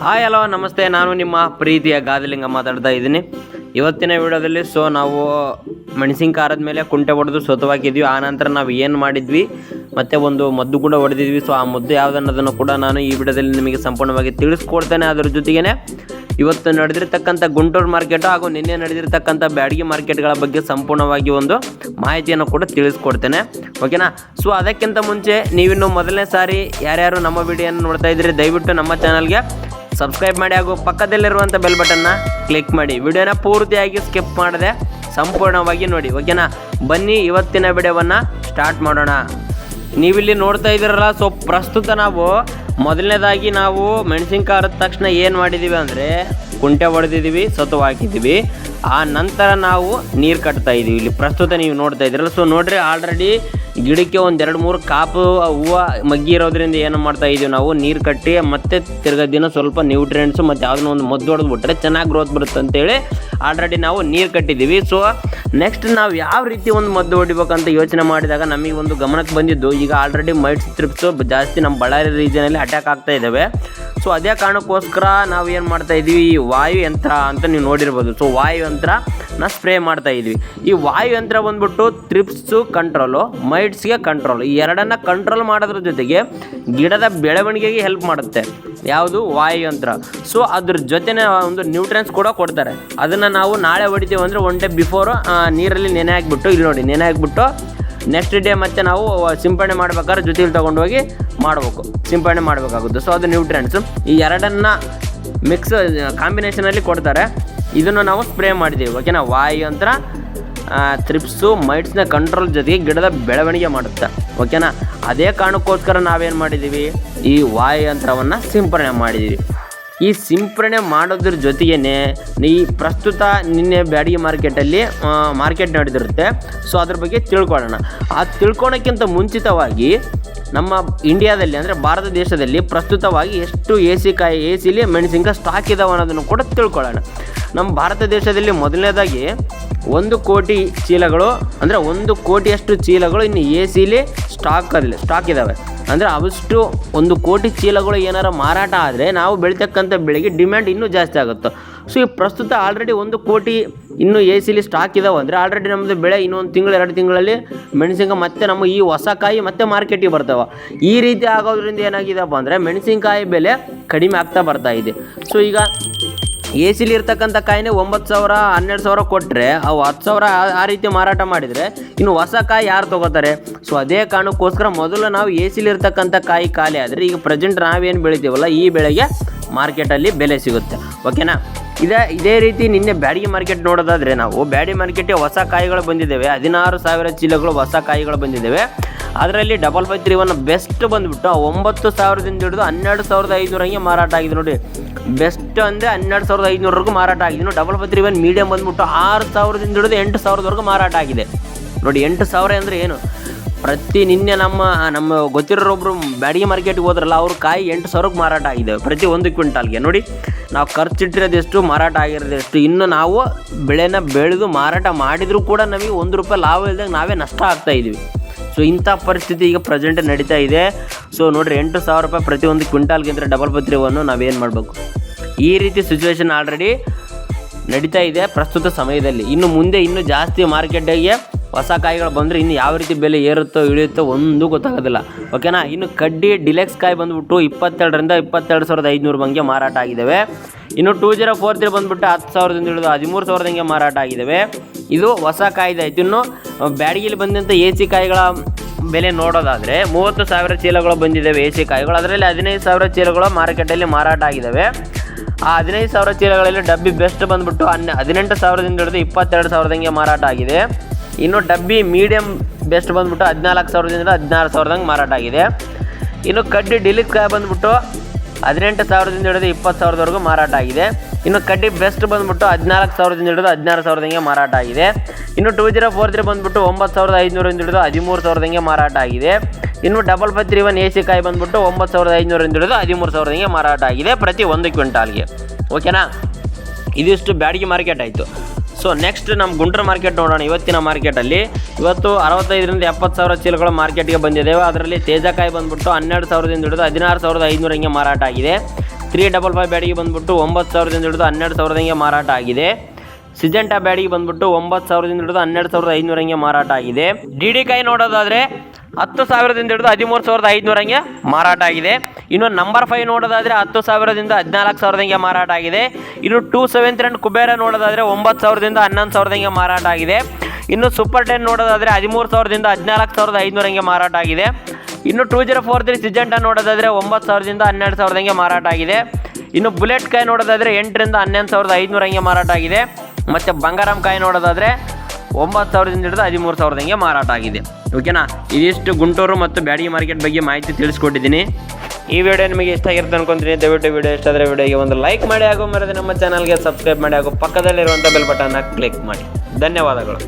Hi, hello, ನಮಸ್ತೆ. ನಾನು ನಿಮ್ಮ ಪ್ರೀತಿಯ ಗಾದಲಿಂಗ ಮಾತಾಡ್ತಾ ಇದ್ದೀನಿ. ಇವತ್ತಿನ ವಿಡಿಯೋದಲ್ಲಿ ಸೊ, ನಾವು ಮೆಣಸಿನ್ಕಾರದ ಮೇಲೆ ಕುಂಟೆ ಹೊಡೆದು ಸ್ವತವಾಗಿದ್ವಿ ಆ ನಂತರ ನಾವು ಏನು ಮಾಡಿದ್ವಿ? ಮತ್ತು ಒಂದು ಮದ್ದು ಕೂಡ ಹೊಡೆದಿದ್ವಿ. ಸೊ, ಆ ಮದ್ದು ಯಾವುದನ್ನೋದನ್ನು ಕೂಡ ನಾನು ಈ ವಿಡಿಯೋದಲ್ಲಿ ನಿಮಗೆ ಸಂಪೂರ್ಣವಾಗಿ ತಿಳಿಸ್ಕೊಡ್ತೇನೆ. ಅದರ ಜೊತೆಗೇ ಇವತ್ತು ನಡೆದಿರ್ತಕ್ಕಂಥ ಗುಂಟೂರು ಮಾರ್ಕೆಟ್ ಹಾಗೂ ನಿನ್ನೆ ನಡೆದಿರ್ತಕ್ಕಂಥ ಬ್ಯಾಡಗಿ ಮಾರ್ಕೆಟ್ಗಳ ಬಗ್ಗೆ ಸಂಪೂರ್ಣವಾಗಿ ಒಂದು ಮಾಹಿತಿಯನ್ನು ಕೂಡ ತಿಳಿಸ್ಕೊಡ್ತೇನೆ. ಓಕೆನಾ ಸೊ ಅದಕ್ಕಿಂತ ಮುಂಚೆ ನೀವಿನ್ನು ಮೊದಲನೇ ಸಾರಿ ಯಾರ್ಯಾರು ನಮ್ಮ ವಿಡಿಯೋನ ನೋಡ್ತಾ ಇದ್ದೀರಿ, ದಯವಿಟ್ಟು ನಮ್ಮ ಚಾನಲ್ಗೆ ಸಬ್ಸ್ಕ್ರೈಬ್ ಮಾಡಿ ಹಾಗೂ ಪಕ್ಕದಲ್ಲಿರುವಂಥ ಬೆಲ್ ಬಟನ್ನ ಕ್ಲಿಕ್ ಮಾಡಿ. ವಿಡಿಯೋನ ಪೂರ್ತಿಯಾಗಿ ಸ್ಕಿಪ್ ಮಾಡದೆ ಸಂಪೂರ್ಣವಾಗಿ ನೋಡಿ. ಓಕೆನಾ ಬನ್ನಿ ಇವತ್ತಿನ ವಿಡಿಯೋವನ್ನು ಸ್ಟಾರ್ಟ್ ಮಾಡೋಣ. ನೀವಿಲ್ಲಿ ನೋಡ್ತಾ ಇದ್ದೀರಲ್ಲ ಸೊ ಪ್ರಸ್ತುತ ನಾವು ಮೊದಲನೇದಾಗಿ ನಾವು ಮೆಣಸಿನ್ಕಾಯಿ ಆದ ತಕ್ಷಣ ಏನು ಮಾಡಿದ್ದೀವಿ ಅಂದರೆ ಕುಂಟೆ ಹೊಡೆದಿದ್ದೀವಿ ಸತು ಹಾಕಿದ್ದೀವಿ ಆ ನಂತರ ನಾವು ನೀರು ಕಟ್ತಾ ಇದ್ದೀವಿ ಇಲ್ಲಿ ಪ್ರಸ್ತುತ ನೀವು ನೋಡ್ತಾ ಇದ್ದೀರಲ್ಲ ಸೊ ನೋಡ್ರಿ ಆಲ್ರೆಡಿ ಗಿಡಕ್ಕೆ ಒಂದೆರಡು ಮೂರು ಕಾಪು ಹೂವು ಮಗ್ಗಿ ಇರೋದ್ರಿಂದ ಏನು ಮಾಡ್ತಾ ಇದೀವಿ ನಾವು? ನೀರು ಕಟ್ಟಿ, ಮತ್ತೆ ತಿರ್ಗಾ ದಿನ ಸ್ವಲ್ಪ ನ್ಯೂಟ್ರಿಯೆಂಟ್ಸು ಮತ್ತು ಯಾವುದನ್ನ ಒಂದು ಮದ್ದು ಹೊಡೆದು ಬಿಟ್ಟರೆ ಚೆನ್ನಾಗಿ ಗ್ರೋತ್ ಬರುತ್ತೆ ಅಂತೇಳಿ ಆಲ್ರೆಡಿ ನಾವು ನೀರು ಕಟ್ಟಿದ್ದೀವಿ. ಸೊ ನೆಕ್ಸ್ಟ್ ನಾವು ಯಾವ ರೀತಿ ಒಂದು ಮದ್ದು ಹೊಡಿಬೇಕಂತ ಯೋಚನೆ ಮಾಡಿದಾಗ ನಮಗೆ ಒಂದು ಗಮನಕ್ಕೆ ಬಂದಿದ್ದು, ಈಗ ಆಲ್ರೆಡಿ ಮೈಟ್ ಟ್ರಿಪ್ಸು ಜಾಸ್ತಿ ನಮ್ಮ ಬಳ್ಳಾರಿ ರೀಜನಲ್ಲಿ ಅಟ್ಯಾಕ್ ಆಗ್ತಾ ಇದ್ದಾವೆ ಸೊ ಅದೇ ಕಾರಣಕ್ಕೋಸ್ಕರ ನಾವು ಏನು ಮಾಡ್ತಾ ಈ ವಾಯು ಯಂತ್ರ ಅಂತ ನೀವು ನೋಡಿರ್ಬೋದು. ಸೊ ವಾಯು ಯಂತ್ರ ಸ್ಪ್ರೇ ಮಾಡ್ತಾ ಇದ್ವಿ. ಈ ವಾಯು ಯಂತ್ರ ಬಂದ್ಬಿಟ್ಟು ತ್ರಿಪ್ಸು ಕಂಟ್ರೋಲು ಮೈಟ್ಸ್ಗೆ ಕಂಟ್ರೋಲ್ ಈ ಎರಡನ್ನ ಕಂಟ್ರೋಲ್ ಮಾಡೋದ್ರ ಜೊತೆಗೆ ಗಿಡದ ಬೆಳವಣಿಗೆಗೆ ಹೆಲ್ಪ್ ಮಾಡುತ್ತೆ. ಯಾವುದು? ವಾಯು ಯಂತ್ರ. ಸೊ ಅದ್ರ ಜೊತೆನೇ ಒಂದು ನ್ಯೂಟ್ರೆನ್ಸ್ ಕೂಡ ಕೊಡ್ತಾರೆ. ಅದನ್ನು ನಾವು ನಾಳೆ ಹೊಡಿತೀವಿ ಅಂದರೆ ಒನ್ ಡೇ ಬಿಫೋರು ನೀರಲ್ಲಿ ನೆನೆ ಹಾಕ್ಬಿಟ್ಟು, ಇಲ್ಲಿ ನೋಡಿ, ನೆನೆ ಹಾಕ್ಬಿಟ್ಟು ನೆಕ್ಸ್ಟ್ ಡೇ ಮತ್ತೆ ನಾವು ಸಿಂಪಡಣೆ ಮಾಡ್ಬೇಕಾದ್ರೆ ಜೊತೆಲಿ ತೊಗೊಂಡೋಗಿ ಮಾಡಬೇಕು. ಸಿಂಪಡಣೆ ಮಾಡಬೇಕಾಗುತ್ತೆ. ಸೊ ಅದು ನ್ಯೂಟ್ರಿಯೆಂಟ್ಸ್ ಈ ಎರಡನ್ನ ಮಿಕ್ಸ್ ಕಾಂಬಿನೇಷನಲ್ಲಿ ಕೊಡ್ತಾರೆ. ಇದನ್ನು ನಾವು ಸ್ಪ್ರೇ ಮಾಡಿದ್ದೀವಿ. ಓಕೆನಾ? ವಾಯು ಯಂತ್ರ ತ್ರಿಪ್ಸು ಮೈಟ್ಸ್ನ ಕಂಟ್ರೋಲ್ ಜೊತೆಗೆ ಗಿಡದ ಬೆಳವಣಿಗೆ ಮಾಡುತ್ತೆ. ಓಕೆನಾ? ಅದೇ ಕಾರಣಕ್ಕೋಸ್ಕರ ನಾವೇನು ಮಾಡಿದ್ದೀವಿ? ಈ ವಾಯು ಯಂತ್ರವನ್ನು ಸಿಂಪರಣೆ ಮಾಡಿದ್ದೀವಿ. ಈ ಸಿಂಪರಣೆ ಮಾಡೋದ್ರ ಜೊತೆಗೇ ಈ ಪ್ರಸ್ತುತ ನಿನ್ನೆ ಬ್ಯಾಡಿಗೆ ಮಾರ್ಕೆಟಲ್ಲಿ ಮಾರ್ಕೆಟ್ ನಡೆದಿರುತ್ತೆ. ಸೊ ಅದ್ರ ಬಗ್ಗೆ ತಿಳ್ಕೊಳ್ಳೋಣ. ಆ ತಿಳ್ಕೊಳೋಕ್ಕಿಂತ ಮುಂಚಿತವಾಗಿ ನಮ್ಮ ಇಂಡಿಯಾದಲ್ಲಿ ಅಂದರೆ ಭಾರತ ದೇಶದಲ್ಲಿ ಪ್ರಸ್ತುತವಾಗಿ ಎಷ್ಟು ಎ ಸಿ ಕಾಯಿ ಎ ಸಿಲಿ ಮೆಣಸಿನ್ಕಾಯಿ ಸ್ಟಾಕ್ ಇದಾವೆ ಅನ್ನೋದನ್ನು ಕೂಡ ತಿಳ್ಕೊಳ್ಳೋಣ. ನಮ್ಮ ಭಾರತ ದೇಶದಲ್ಲಿ ಮೊದಲನೇದಾಗಿ ಒಂದು ಕೋಟಿ ಚೀಲಗಳು ಅಂದರೆ ಒಂದು ಕೋಟಿಯಷ್ಟು ಚೀಲಗಳು ಇನ್ನು ಎ ಸಿಲಿ ಸ್ಟಾಕಲ್ಲಿ ಸ್ಟಾಕ್ ಇದ್ದಾವೆ ಅಂದರೆ ಅವಷ್ಟು ಒಂದು ಕೋಟಿ ಚೀಲಗಳು ಏನಾರ ಮಾರಾಟ ಆದರೆ ನಾವು ಬೆಳಿತಕ್ಕಂಥ ಬೆಳೆಗೆ ಡಿಮ್ಯಾಂಡ್ ಇನ್ನೂ ಜಾಸ್ತಿ ಆಗುತ್ತೆ. ಸೊ ಈ ಪ್ರಸ್ತುತ ಆಲ್ರೆಡಿ ಒಂದು ಕೋಟಿ ಇನ್ನೂ ಎ ಸಿಲಿ ಸ್ಟಾಕ್ ಇದಾವೆ ಅಂದರೆ ಆಲ್ರೆಡಿ ನಮ್ಮದು ಬೆಳೆ ಇನ್ನೊಂದು ತಿಂಗಳು, ಎರಡು ತಿಂಗಳಲ್ಲಿ ಮೆಣಸಿನ್ಕಾಯಿ ಮತ್ತೆ ನಮ್ಮ ಈ ಹೊಸ ಕಾಯಿ ಮತ್ತೆ ಮಾರ್ಕೆಟಿಗೆ ಬರ್ತಾವೆ. ಈ ರೀತಿ ಆಗೋದ್ರಿಂದ ಏನಾಗಿದೆಪ್ಪ ಅಂದರೆ ಮೆಣಸಿನ್ಕಾಯಿ ಬೆಲೆ ಕಡಿಮೆ ಆಗ್ತಾ ಬರ್ತಾ ಇದೆ. ಸೊ ಈಗ ಎ ಸಿಲಿ ಇರ್ತಕ್ಕಂಥ ಕಾಯಿನೇ ಒಂಬತ್ತು ಸಾವಿರ, ಹನ್ನೆರಡು ಸಾವಿರ ಕೊಟ್ಟರೆ ಅವು ಹತ್ತು ಸಾವಿರ ಆ- ರೀತಿ ಮಾರಾಟ ಮಾಡಿದರೆ ಇನ್ನು ಹೊಸ ಕಾಯಿ ಯಾರು ತೊಗೋತಾರೆ? ಸೊ ಅದೇ ಕಾರಣಕ್ಕೋಸ್ಕರ ಮೊದಲು ನಾವು ಎ ಸಿಲಿ ಇರ್ತಕ್ಕಂಥ ಕಾಯಿ ಖಾಲಿ ಆದರೆ ಈಗ ಪ್ರೆಸೆಂಟ್ ನಾವೇನು ಬೆಳಿತೀವಲ್ಲ, ಈ ಬೆಳೆಗೆ ಮಾರ್ಕೆಟಲ್ಲಿ ಬೆಲೆ ಸಿಗುತ್ತೆ. ಓಕೆನಾ ಇದೇ ಇದೇ ರೀತಿ ನಿನ್ನೆ ಬ್ಯಾಡಿಗೆ ಮಾರ್ಕೆಟ್ ನೋಡೋದಾದರೆ ನಾವು ಬ್ಯಾಡಿ ಮಾರ್ಕೆಟ್ಗೆ ಹೊಸ ಕಾಯಿಗಳು ಬಂದಿದ್ದೇವೆ, ಹದಿನಾರು ಸಾವಿರ ಚೀಲಗಳು ಹೊಸ ಕಾಯಿಗಳು ಬಂದಿದ್ದಾವೆ. ಅದರಲ್ಲಿ double five three one best ಬಂದುಬಿಟ್ಟು ಒಂಬತ್ತು ಸಾವಿರದಿಂದ ಹಿಡಿದು ಹನ್ನೆರಡು ಸಾವಿರದ ಐದುನೂರ ಹಂಗೆ ಮಾರಾಟ ಆಗಿದೆ ನೋಡಿ. ಬೆಸ್ಟ್ ಅಂದರೆ ಹನ್ನೆರಡು ಸಾವಿರದ ಐದುನೂರವರೆಗೂ ಮಾರಾಟ ಆಗಿದೆ. Double five three one medium ಬಂದುಬಿಟ್ಟು ಆರು ಸಾವಿರದಿಂದ ಹಿಡಿದು ಎಂಟು ಸಾವಿರದವರೆಗೂ ಮಾರಾಟ ಆಗಿದೆ. ನೋಡಿ, ಎಂಟು ಸಾವಿರ ಅಂದರೆ ಏನು? ಪ್ರತಿ ನಿನ್ನೆ ನಮ್ಮ ನಮ್ಮ ಗೊತ್ತಿರೋರೊಬ್ರು ಬ್ಯಾಡಿಗೆ ಮಾರ್ಕೆಟ್ಗೆ ಹೋದ್ರಲ್ಲ, ಅವ್ರ ಕಾಯಿ ಎಂಟು ಸಾವಿರಕ್ಕೆ ಮಾರಾಟ ಆಗಿದೆ ಪ್ರತಿ ಒಂದು ಕ್ವಿಂಟಾಲ್ಗೆ. ನೋಡಿ, ನಾವು ಖರ್ಚಿಟ್ಟಿರೋದೆಷ್ಟು, ಮಾರಾಟ ಆಗಿರೋದೆಷ್ಟು. ಇನ್ನು ನಾವು ಬೆಳೆನ ಬೆಳೆದು ಮಾರಾಟ ಮಾಡಿದರೂ ಕೂಡ ನಮಗೆ ಒಂದು ರೂಪಾಯಿ ಲಾಭ ಇಲ್ದಾಗ ನಾವೇ ನಷ್ಟ ಆಗ್ತಾ ಇದ್ದೀವಿ ಸೊ ಇಂಥ ಪರಿಸ್ಥಿತಿ ಈಗ ಪ್ರೆಸೆಂಟ್ ನಡೀತಾ ಇದೆ. ಸೊ ನೋಡಿರಿ, ಎಂಟು ಸಾವಿರ ರೂಪಾಯಿ ಪ್ರತಿಯೊಂದು ಕ್ವಿಂಟಾಲ್ಗಿಂತ ಡಬಲ್ ಪತ್ರಿವನ್ನು ನಾವೇನು ಮಾಡಬೇಕು? ಈ ರೀತಿ ಸಿಚುವೇಶನ್ ಆಲ್ರೆಡಿ ನಡೀತಾ ಇದೆ ಪ್ರಸ್ತುತ ಸಮಯದಲ್ಲಿ. ಇನ್ನು ಮುಂದೆ ಇನ್ನೂ ಜಾಸ್ತಿ ಮಾರ್ಕೆಟಿಗೆ ಹೊಸ ಕಾಯಿಗಳು ಬಂದರೆ ಇನ್ನು ಯಾವ ರೀತಿ ಬೆಲೆ ಏರುತ್ತೋ, ಇಳಿಯುತ್ತೋ ಒಂದು ಗೊತ್ತಾಗೋದಿಲ್ಲ. ಓಕೆನಾ ಇನ್ನು ಕಡ್ಡಿ ಡಿಲೆಕ್ಸ್ ಕಾಯಿ ಬಂದುಬಿಟ್ಟು ಇಪ್ಪತ್ತೆರಡರಿಂದ ಇಪ್ಪತ್ತೆರಡು ಸಾವಿರದ ಐದುನೂರು ಬಂಗೆ ಮಾರಾಟ ಆಗಿದ್ದಾವೆ ಇನ್ನು ಟೂ ಜೀರೋ ಫೋರ್ ತ್ರೀ ಬಂದುಬಿಟ್ಟು ಹತ್ತು ಸಾವಿರದಿಂದ ಹಿಡಿದು ಹದಿಮೂರು ಸಾವಿರದಂಗೆ ಮಾರಾಟ ಆಗಿದ್ದಾವೆ ಇದು ಹೊಸ ಕಾಯ್ದೆ. ಆಯ್ತು ಇನ್ನು ಬ್ಯಾಡಗಿಲಿ ಬಂದಂಥ ಎ ಸಿ ಕಾಯಿಗಳ ಬೆಲೆ ನೋಡೋದಾದರೆ ಮೂವತ್ತು ಸಾವಿರ ಚೀಲಗಳು ಬಂದಿದ್ದಾವೆ ಎ ಸಿ ಕಾಯಿಗಳು. ಅದರಲ್ಲಿ ಹದಿನೈದು ಸಾವಿರ ಚೀಲಗಳು ಮಾರುಕಟ್ಟೆಯಲ್ಲಿ ಮಾರಾಟ ಆಗಿದ್ದಾವೆ ಆ ಹದಿನೈದು ಸಾವಿರ ಚೀಲಗಳಲ್ಲಿ ಡಬ್ಬಿ ಬೆಸ್ಟ್ ಬಂದುಬಿಟ್ಟು ಹನ್ನೆ, ಹದಿನೆಂಟು ಸಾವಿರದಿಂದ ಹಿಡಿದು ಇಪ್ಪತ್ತೆರಡು ಸಾವಿರದಂಗೆ ಮಾರಾಟ ಆಗಿದೆ. ಇನ್ನು ಡಬ್ಬಿ ಮೀಡಿಯಮ್ ಬೆಸ್ಟ್ ಬಂದುಬಿಟ್ಟು ಹದಿನಾಲ್ಕು ಸಾವಿರದಿಂದ ಹದಿನಾರು ಸಾವಿರದಂಗೆ ಮಾರಾಟ ಆಗಿದೆ. ಇನ್ನು ಕಡ್ಡಿ ಡಿಲಿಕ್ ಕಾಯಿ ಬಂದುಬಿಟ್ಟು ಹದಿನೆಂಟು ಸಾವಿರದಿಂದ ಹಿಡಿದು ಇಪ್ಪತ್ತು ಸಾವಿರದವರೆಗೂ ಮಾರಾಟ ಆಗಿದೆ. ಇನ್ನು ಕಡ್ಡಿ ಬೆಸ್ಟ್ ಬಂದುಬಿಟ್ಟು ಹದಿನಾಲ್ಕು ಸಾವಿರದಿಂದ ಹಿಡಿದು ಹದಿನಾರು ಸಾವಿರದಂಗೆ ಮಾರಾಟ ಆಗಿದೆ. ಇನ್ನು ಟೂ ಜೀರೋ ಫೋರ್ ತ್ರೀ ಬಂದುಬಿಟ್ಟು ಒಂಬತ್ತು ಸಾವಿರದ ಐದುನೂರಿಂದ ಹಿಡಿದು ಹದಿಮೂರು ಸಾವಿರದಂಗೆ ಮಾರಾಟ ಆಗಿದೆ. ಇನ್ನು double five three one A C ಕಾಯಿ ಬಂದುಬಿಟ್ಟು ಒಂಬತ್ತು ಸಾವಿರದ ಐದುನೂರಿಂದ ಹಿಡಿದು ಹದಿಮೂರು ಸಾವಿರದಂಗೆ ಮಾರಾಟ ಆಗಿದೆ ಪ್ರತಿ ಒಂದು ಕ್ವಿಂಟಾಲ್ಗೆ. ಓಕೆನಾ ಇದಿಷ್ಟು ಬ್ಯಾಡಗಿ ಮಾರ್ಕೆಟ್ ಆಯಿತು. ಸೊ ನೆಕ್ಸ್ಟ್ ನಮ್ಮ ಗುಂಟೂರು ಮಾರ್ಕೆಟ್ ನೋಡೋಣ. ಇವತ್ತಿನ ಮಾರ್ಕೆಟಲ್ಲಿ ಇವತ್ತು ಅರವತ್ತೈದರಿಂದ ಎಪ್ಪತ್ತು ಸಾವಿರ ಚೀಲಗಳು ಮಾರ್ಕೆಟ್ಗೆ ಬಂದಿದ್ದೇವೆ ಅದರಲ್ಲಿ ತೇಜಕಾಯಿ ಬಂದ್ಬಿಟ್ಟು ಹನ್ನೆರಡು ಸಾವಿರದಿಂದ ಹಿಡಿದು ಹದಿನಾರು ಸಾವಿರದ ಐನೂರು ಹಿಂಗೆ ಮಾರಾಟ ಆಗಿದೆ. ತ್ರೀ ಡಬಲ್ ಫೈವ್ ಬ್ಯಾಡಿಗೆ ಬಂದ್ಬಿಟ್ಟು ಒಂಬತ್ತು ಸಾವಿರದಿಂದ ಹಿಡಿದು ಹನ್ನೆರಡು ಸಾವಿರದ ಹಿಂಗೆ ಮಾರಾಟ ಆಗಿದೆ. ಸಿಜೆಂಟಾ ಬ್ಯಾಡಿಗೆ ಬಂದ್ಬಿಟ್ಟು ಒಂಬತ್ತು ಸಾವಿರದಿಂದ ಹಿಡಿದು ಹನ್ನೆರಡು ಸಾವಿರದ ಐನೂರ ಹಂಗೆ ಮಾರಾಟ ಆಗಿದೆ. ಡಿ ಡಿ ಕಾಯಿ ನೋಡೋದಾದರೆ ಹತ್ತು ಸಾವಿರದಿಂದ ಹಿಡಿದು ಹದಿಮೂರು ಸಾವಿರದ ಐದುನೂರ ಹಂಗೆ ಮಾರಾಟ ಆಗಿದೆ. ಇನ್ನು ನಂಬರ್ ಫೈವ್ ನೋಡೋದಾದರೆ ಹತ್ತು ಸಾವಿರದಿಂದ ಹದಿನಾಲ್ಕು ಸಾವಿರದ ಹಂಗೆ ಮಾರಾಟ ಆಗಿದೆ. ಇನ್ನು ಟೂ ಸೆವೆನ್ ತ್ರೀ ಕುಬೇರ ನೋಡೋದಾದರೆ ಒಂಬತ್ತು ಸಾವಿರದಿಂದ ಹನ್ನೊಂದು ಸಾವಿರದ ಹಂಗೆ ಮಾರಾಟ ಆಗಿದೆ. ಇನ್ನು ಸೂಪರ್ ಟೆನ್ ನೋಡೋದಾದರೆ ಹದಿಮೂರು ಸಾವಿರದಿಂದ ಹದಿನಾಲ್ಕು ಸಾವಿರದ ಐದುನೂರ ಹಂಗೆ ಮಾರಾಟ ಆಗಿದೆ. ಇನ್ನು two zero four three Syngenta ನೋಡೋದಾದರೆ ಒಂಬತ್ತು ಸಾವಿರದಿಂದ ಹನ್ನೆರಡು ಸಾವಿರದ ಹಂಗೆ ಮಾರಾಟ ಆಗಿದೆ. ಇನ್ನು ಬುಲೆಟ್ ಕಾಯಿ ನೋಡೋದಾದರೆ ಎಂಟರಿಂದ ಹನ್ನೊಂದು ಸಾವಿರದ ಐದುನೂರ ಹಂಗೆ ಮಾರಾಟ ಆಗಿದೆ. ಮತ್ತು ಬಂಗಾರಂ ಕಾಯಿ ನೋಡೋದಾದರೆ ಒಂಬತ್ತು ಸಾವಿರದಿಂದ ಹಿಡಿದು ಹದಿಮೂರು ಸಾವಿರದ ಹಂಗೆ ಮಾರಾಟ ಆಗಿದೆ. ಓಕೆನಾ ಇದಿಷ್ಟು ಗುಂಟೂರು ಮತ್ತು ಬ್ಯಾಡಗಿ ಮಾರ್ಕೆಟ್ ಬಗ್ಗೆ ಮಾಹಿತಿ ತಿಳಿಸ್ಕೊಟ್ಟಿದ್ದೀನಿ. ಈ ವಿಡಿಯೋ ನಿಮಗೆ ಇಷ್ಟ ಆಗಿರುತ್ತೆ ಅನ್ಕೊಂತೀನಿ, ದಯವಿಟ್ಟು ವಿಡಿಯೋ ಇಷ್ಟ ಆದರೆ ವಿಡಿಯೋಗೆ ಒಂದು ಲೈಕ್ ಮಾಡಿ ಹಾಗೂ ಮರದ ನಮ್ಮ ಚಾನಲ್ಗೆ ಸಬ್ಸ್ಕ್ರೈಬ್ ಮಾಡಿ ಹಾಗೂ ಪಕ್ಕದಲ್ಲಿರುವಂಥ ಬೆಲ್ ಬಟನ್ನ ಕ್ಲಿಕ್ ಮಾಡಿ. ಧನ್ಯವಾದಗಳು.